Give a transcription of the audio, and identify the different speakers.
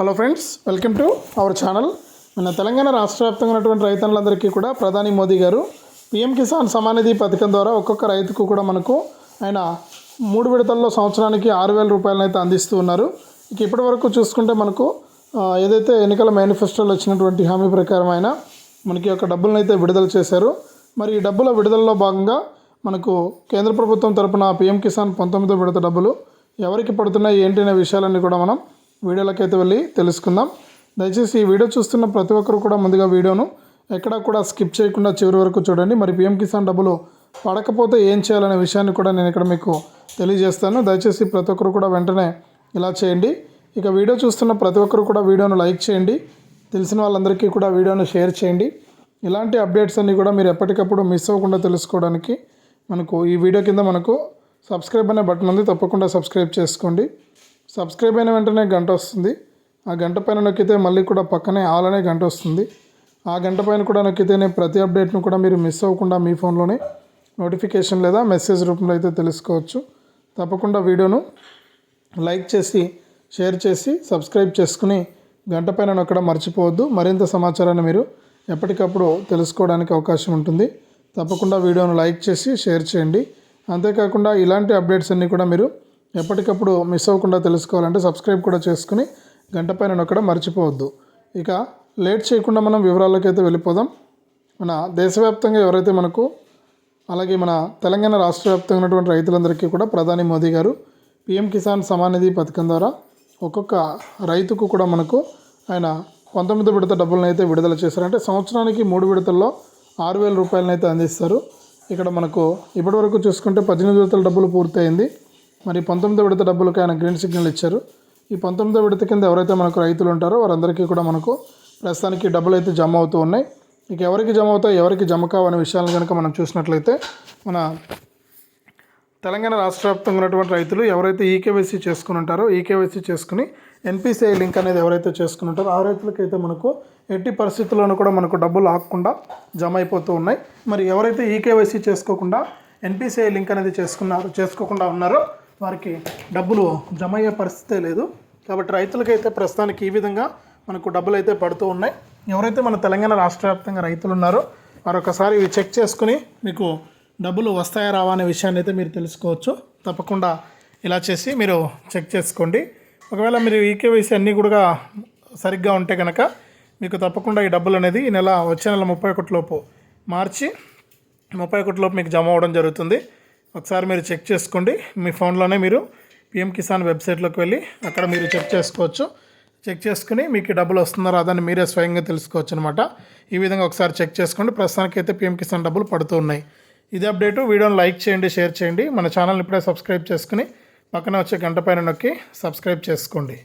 Speaker 1: Hello friends welcome to our channel మన తెలంగాణ రాష్ట్ర వ్యాప్తంగా ఉన్నటువంటి రైతులందరికీ కూడా ప్రధాని మోదీ గారు పిఎం కిసాన్ సమానిధి పథకం ద్వారా ఒక్కొక్క రైతుకు కూడా మనకు ఆయన మూడు విడతల్లో సంవత్సరానికి ఆరు వేల రూపాయలను అయితే అందిస్తూ ఉన్నారు. ఇక ఇప్పటి వరకు చూసుకుంటే మనకు ఏదైతే ఎన్నికల మేనిఫెస్టోలో వచ్చినటువంటి హామీ ప్రకారం ఆయన మనకి యొక్క డబ్బులను అయితే విడుదల చేశారు. మరి ఈ డబ్బుల విడుదలలో భాగంగా మనకు కేంద్ర ప్రభుత్వం తరపున పిఎం కిసాన్ పంతొమ్మిదో విడత డబ్బులు ఎవరికి పడుతున్నాయి ఏంటి అనే విషయాలన్నీ కూడా మనం వీడియోలోకి అయితే వెళ్ళి తెలుసుకుందాం. దయచేసి ఈ వీడియో చూస్తున్న ప్రతి ఒక్కరు కూడా ముందుగా వీడియోను ఎక్కడా కూడా స్కిప్ చేయకుండా చివరి వరకు చూడండి. మరి పిఎం కిసాన్ డబ్బులు పడకపోతే ఏం చేయాలనే విషయాన్ని కూడా నేను ఇక్కడ మీకు తెలియజేస్తాను. దయచేసి ప్రతి ఒక్కరు కూడా వెంటనే ఇలా చేయండి. ఇక వీడియో చూస్తున్న ప్రతి ఒక్కరు కూడా వీడియోను లైక్ చేయండి. తెలిసిన వాళ్ళందరికీ కూడా వీడియోను షేర్ చేయండి. ఇలాంటి అప్డేట్స్ అన్నీ కూడా మీరు ఎప్పటికప్పుడు మిస్ అవ్వకుండా తెలుసుకోవడానికి మనకు ఈ వీడియో కింద మనకు సబ్స్క్రైబ్ అనే బటన్ ఉంది. తప్పకుండా సబ్స్క్రైబ్ చేసుకోండి. సబ్స్క్రైబ్ అయిన వెంటనే గంట వస్తుంది. ఆ గంట పైన నొక్కితే మళ్ళీ కూడా పక్కనే ఆల్ అనే గంట వస్తుంది. ఆ గంట పైన కూడా నొక్కితేనే ప్రతి అప్డేట్ను కూడా మీరు మిస్ అవ్వకుండా మీ ఫోన్లోనే నోటిఫికేషన్ లేదా మెసేజ్ రూపంలో అయితే తెలుసుకోవచ్చు. తప్పకుండా వీడియోను లైక్ చేసి షేర్ చేసి సబ్స్క్రైబ్ చేసుకుని గంట పైన నొక్కడం మర్చిపోవద్దు. మరింత సమాచారాన్ని మీరు ఎప్పటికప్పుడు తెలుసుకోవడానికి అవకాశం ఉంటుంది. తప్పకుండా వీడియోను లైక్ చేసి షేర్ చేయండి. అంతేకాకుండా ఇలాంటి అప్డేట్స్ అన్నీ కూడా మీరు ఎప్పటికప్పుడు మిస్ అవ్వకుండా తెలుసుకోవాలంటే సబ్స్క్రైబ్ కూడా చేసుకుని గంట పైన నొక్కడం మర్చిపోవద్దు. ఇక లేట్ చేయకుండా మనం వివరాల్లోకి అయితే వెళ్ళిపోదాం. మన దేశవ్యాప్తంగా ఎవరైతే మనకు అలాగే మన తెలంగాణ రాష్ట్ర వ్యాప్తంగా ఉన్నటువంటి రైతులందరికీ కూడా ప్రధాని మోదీ గారు పిఎం కిసాన్ సమాన్ నిధి పథకం ద్వారా ఒక్కొక్క రైతుకు కూడా మనకు ఆయన పంతొమ్మిది విడత డబ్బులను అయితే విడుదల చేశారంటే సంవత్సరానికి మూడు విడతల్లో ఆరు వేల రూపాయలను అయితే అందిస్తారు. ఇక్కడ మనకు ఇప్పటివరకు చూసుకుంటే పద్దెనిమిది విడతల డబ్బులు పూర్తయింది. మరి పంతొమ్మిదో విడత డబ్బులకు ఆయన గ్రీన్ సిగ్నల్ ఇచ్చారు. ఈ పంతొమ్మిదో విడత కింద ఎవరైతే మనకు రైతులు ఉంటారో వారందరికీ కూడా మనకు ప్రస్తుతానికి డబ్బులు అయితే జమ అవుతూ ఉన్నాయి. ఇక ఎవరికి జమ అవుతాయి ఎవరికి జమ కావనే విషయాలను కనుక మనం చూసినట్లయితే మన తెలంగాణ రాష్ట్ర వ్యాప్తంగా ఉన్నటువంటి రైతులు ఎవరైతే ఈకేవైసీ చేసుకుని ఉంటారో ఈకేవైసీ చేసుకుని ఎన్పిసిఐ లింక్ అనేది ఎవరైతే చేసుకుని ఉంటారో ఆ రైతులకైతే మనకు ఎట్టి పరిస్థితుల్లోనూ కూడా మనకు డబ్బులు ఆగకుండా జమ అయిపోతూ ఉన్నాయి. మరి ఎవరైతే ఈకేవైసీ చేసుకోకుండా ఎన్పిసిఐ లింక్ అనేది చేసుకున్నారు చేసుకోకుండా ఉన్నారో వారికి డబ్బులు జమ అయ్యే పరిస్థితే లేదు. కాబట్టి రైతులకైతే ప్రస్తుతానికి ఈ విధంగా మనకు డబ్బులు అయితే పడుతూ ఉన్నాయి. ఎవరైతే మన తెలంగాణ రాష్ట్ర వ్యాప్తంగా రైతులు ఉన్నారో మరొకసారి ఇవి చెక్ చేసుకుని మీకు డబ్బులు వస్తాయా రావా అనే విషయాన్ని అయితే మీరు తెలుసుకోవచ్చు. తప్పకుండా ఇలా చేసి మీరు చెక్ చేసుకోండి. ఒకవేళ మీరు ఈకేవైసీ అన్నీ కూడా సరిగ్గా ఉంటే కనుక మీకు తప్పకుండా ఈ డబ్బులు అనేది ఈ నెల వచ్చే నెల ముప్పై ఒకటిలోపు మార్చి ముప్పై ఒకటిలోపు మీకు జమ అవ్వడం జరుగుతుంది. ఒకసారి మీరు చెక్ చేసుకోండి. మీ ఫోన్లోనే మీరు పిఎం కిసాన్ వెబ్సైట్లోకి వెళ్ళి అక్కడ మీరు చెక్ చేసుకోవచ్చు. చెక్ చేసుకుని మీకు డబ్బులు వస్తుందో రాదని మీరే స్వయంగా తెలుసుకోవచ్చు అనమాట ఈ విధంగా ఒకసారి చెక్ చేసుకోండి. ప్రస్తుతానికైతే పిఎం కిసాన్ డబ్బులు పడుతూ ఉన్నాయి. ఇది అప్డేటు. వీడియోని లైక్ చేయండి షేర్ చేయండి. మన ఛానల్ని ఇప్పుడే సబ్స్క్రైబ్ చేసుకుని పక్కనే వచ్చే గంట పైన నొక్కి సబ్స్క్రైబ్ చేసుకోండి.